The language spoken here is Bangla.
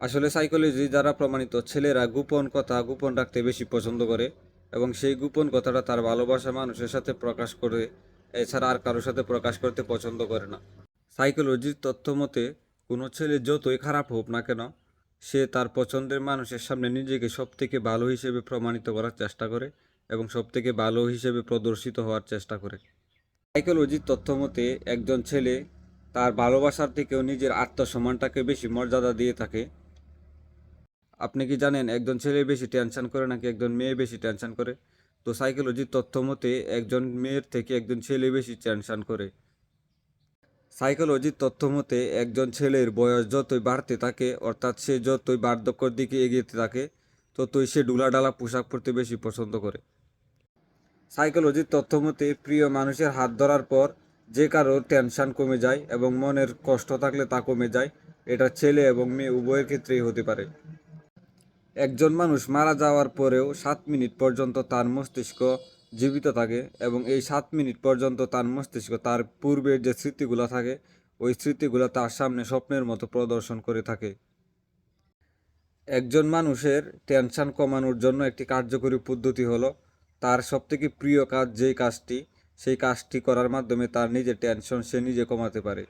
আসলে সাইকোলজি দ্বারা প্রমাণিত, ছেলেরা গোপন কথা গোপন রাখতে বেশি পছন্দ করে এবং সেই গোপন কথাটা তার ভালোবাসা মানুষের সাথে প্রকাশ করে, এছাড়া আর কারোর সাথে প্রকাশ করতে পছন্দ করে না। সাইকোলজির তথ্য মতে, কোনো ছেলে যতই খারাপ হোক না কেন, সে তার পছন্দের মানুষের সামনে নিজেকে সবথেকে ভালো হিসেবে প্রমাণিত করার চেষ্টা করে এবং সবথেকে ভালো হিসেবে প্রদর্শিত হওয়ার চেষ্টা করে। সাইকোলজির তথ্য মতে, একজন ছেলে তার ভালোবাসার থেকেও নিজের আত্মসম্মানটাকে বেশি মর্যাদা দিয়ে থাকে আপনি কি জানেন একজন ছেলে বেশি টেনশন করে নাকি একজন মেয়ে বেশি টেনশন করে? তো সাইকোলজির তথ্য মতে একজন মেয়ের থেকে একজন ছেলে বেশি টেনশন করে। সাইকোলজির তথ্য মতে একজন ছেলের বয়স যতই বাড়তে থাকে, অর্থাৎ সে যতই বার্ধক্যর দিকে এগিয়ে থাকে, ততই সে ডুলাডালা পোশাক পরতে বেশি পছন্দ করে। সাইকোলজির তথ্য মতে প্রিয় মানুষের হাত ধরার পর যে কারোর টেনশন কমে যায় এবং মনের কষ্ট থাকলে তা কমে যায়, এটা ছেলে এবং মেয়ে উভয়ের ক্ষেত্রেই হতে পারে। একজন মানুষ মারা যাওয়ার পরেও সাত মিনিট পর্যন্ত তার মস্তিষ্ক জীবিত থাকে এবং এই সাত মিনিট পর্যন্ত তার মস্তিষ্ক তার পূর্বের যে স্মৃতিগুলো থাকে, ওই স্মৃতিগুলো তার সামনে স্বপ্নের মতো প্রদর্শন করে থাকে। একজন মানুষের টেনশন কমানোর জন্য একটি কার্যকরী পদ্ধতি হলো তার সবথেকে প্রিয় কাজ যেই কাজটি, সেই কাজটি করার মাধ্যমে তার নিজের টেনশন সে নিজে কমাতে পারে।